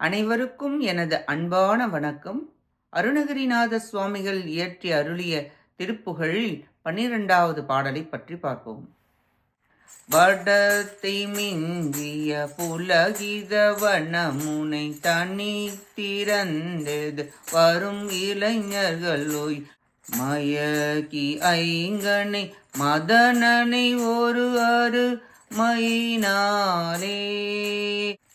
அனைவருக்கும் எனது அன்பான வணக்கம். அருணகிரிநாத சுவாமிகள் இயற்றி அருளிய திருப்புகழில் பன்னிரெண்டாவது பாடலை பற்றி பார்ப்போம். வடத்தை மிஞ்சிய புலகித வனமுனை தனி திறந்தது வரும் இளைஞர்களோய். மயக்கி ஐங்கனை மதனனை ஒரு அரு மைனாலே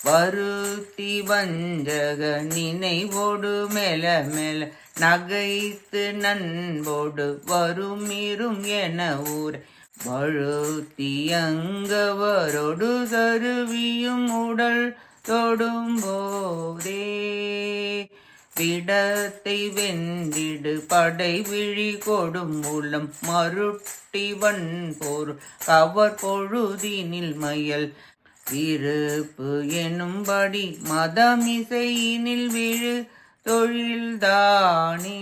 வருத்தி வஞ்சக நினைவோடு மெல மெல நகைத்து நண்போடு வரும் இரும் என ஊர் வழுத்தியங்கவரோடு தருவியும் உடல் தொடும் போதே விடத்தை வெந்திடு படை விழி கொடும் மூலம் மருட்டி வன்போர் கவர் பொழுதினில் மயல் இருப்பு எனும்படி மதமிசையினில் விழு தொழில்தானே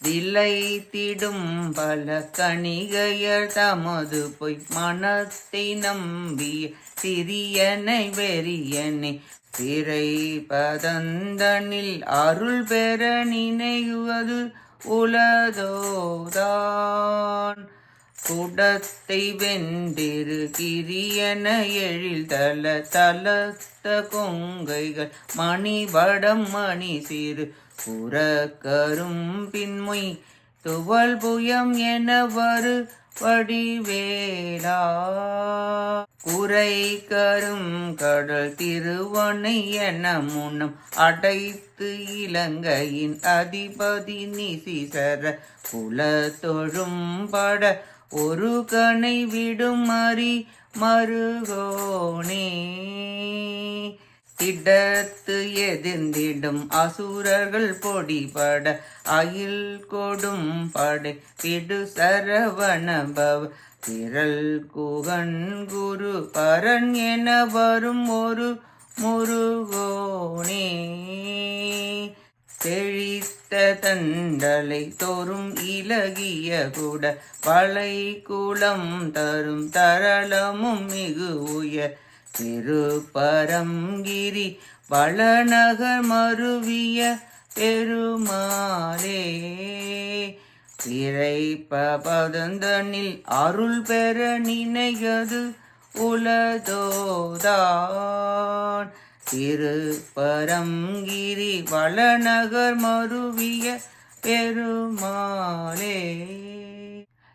திளைத்திடும் பல கணிகையர் தமது பொய் மனத்தை நம்பிய சிறியனை வெறியனை பிறை பதந்தனில் அருள் பெற நினைவது உலதோதான் குடத்தை வென்றிரு கிரியன எழில் தல தலத்த கொங்கைகள் மணிவடம் மணி சிறு புறக்கரும் பின்மொய் துவல் புயம் என வரு வடிவேலா குறை கரும் கடல் திருவனை என முன்னம் அடைத்து இலங்கையின் அதிபதி நிசிசர குல தொழும் பட ஒரு கனை விடும் மறி மருகோனே திடத்து எதிர்ந்திடும் அசுரர்கள் பொடிபட அயில் கொடும் படை பிடு சரவணபவ. திரள் குகன் குரு பரன் என வரும் ஒரு முருகோனே. செழித்த தண்டலை தோறும் இலகிய கூட வளை குளம் தரும் தரளமும் மிகு உயர் திருப்பரங்கிரி வளநகர் மருவிய பெருமாளே. திரை பதந்தனில் அருள் பெற நினைகது உலதோதான் திருப்பரங்கிரி வளநகர் மருவிய பெருமாளே.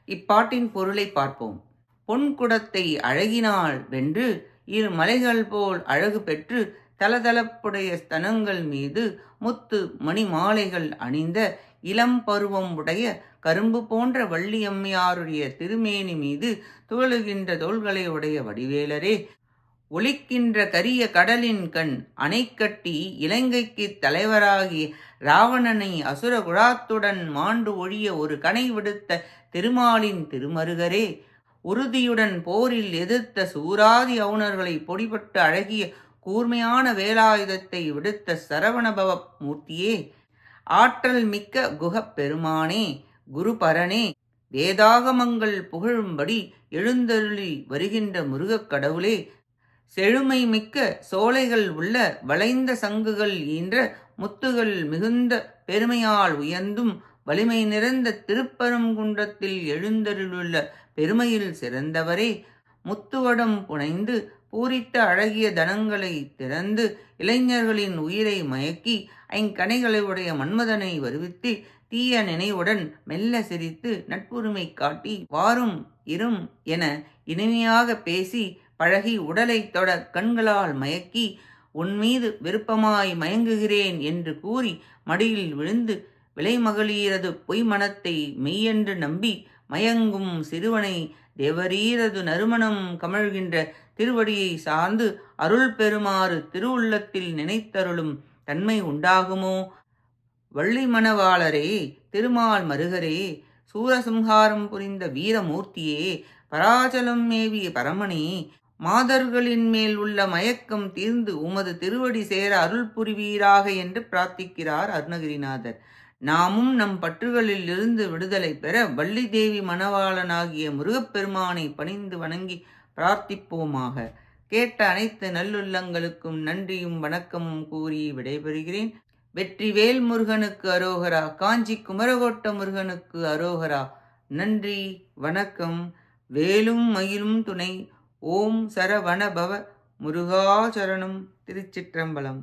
இப்பாட்டின் பொருளை பார்ப்போம். பொன் குடத்தை அழகினால் வென்று இரு மலைகள் போல் அழகு பெற்று தலதலப்புடைய ஸ்தனங்கள் மீது முத்து மணி மாலைகள் அணிந்த இளம் பருவம் உடைய கரும்பு போன்ற வள்ளியம்மையாருடைய திருமேனி மீது துவழுகின்ற தோள்களை உடைய வடிவேலரே ஒலிக்கின்ற கரிய கடலின் கண் அணை கட்டி இலங்கைக்கு தலைவராகி ராவணனை அசுர குழாத்துடன் மாண்டு ஒழிய ஒரு கனை விடுத்த திருமாலின் திருமருகரே உறுதியுடன் போரில் எதிர்த்த சூராதி அவுணர்களை பொடிபட்டு அழகிய கூர்மையான வேலாயுதத்தை விடுத்த சரவணபவ மூர்த்தியே ஆற்றல் மிக்க குகப் பெருமானே குருபரனே வேதாகமங்கள் புகழும்படி எழுந்தருளி வருகின்ற முருகக் கடவுளே செழுமை மிக்க சோலைகள் உள்ள வளைந்த சங்குகள் ஈன்ற முத்துகள் மிகுந்த பெருமையால் உயர்ந்தும் வலிமை நிறைந்த திருப்பரங்குன்றத்தில் எழுந்தருளுள்ள பெருமையில் சிறந்தவரே. முத்துவடம் புனைந்து பூரித்த அழகிய தனங்களை திறந்து இளைஞர்களின் உயிரை மயக்கி ஐங்கனைகளை உடைய மன்மதனை வருவித்து தீய நினைவுடன் மெல்ல சிரித்து நட்புரிமை காட்டி வாரும் இரும் என இனிமையாக பேசி பழகி உடலை தொட கண்களால் மயக்கி உன்மீது விருப்பமாய் மயங்குகிறேன் என்று கூறி மடியில் விழுந்து விலைமகளீரது பொய் மனத்தை மெய்யென்று நம்பி மயங்கும் சிறுவனை தேவரீரது நறுமணம் கமழ்கின்ற திருவடியை சார்ந்து அருள் பெறுமாறு திருவுள்ளத்தில் நினைத்தருளும் தன்மை உண்டாகுமோ? வள்ளி மணவாளரே திருமால் மருகரே சூரசம்ஹாரம் புரிந்த வீரமூர்த்தியே பராச்சலம் மேவிய பரமனே மாதர்களின் மேல் உள்ள மயக்கம் தீர்ந்து உமது திருவடி சேர அருள் புரிவீராக என்று பிரார்த்திக்கிறார் அருணகிரிநாதர். நாமும் நம் பற்றுகளில் இருந்து விடுதலை பெற வள்ளி தேவி மணவாளனாகிய முருகப்பெருமானை பணிந்து வணங்கி பிரார்த்திப்போமாக. கேட்ட அனைத்து நல்லுள்ளங்களுக்கும் நன்றியும் வணக்கமும் கூறி விடைபெறுகிறேன். வெற்றி வேல் முருகனுக்கு அரோகரா காஞ்சி குமரகோட்ட முருகனுக்கு அரோகரா. நன்றி வணக்கம். வேலும் மயிலும் துணை. ஓம் சரவணபவ முருகாச்சரணம் திருச்சிற்றம்பலம்.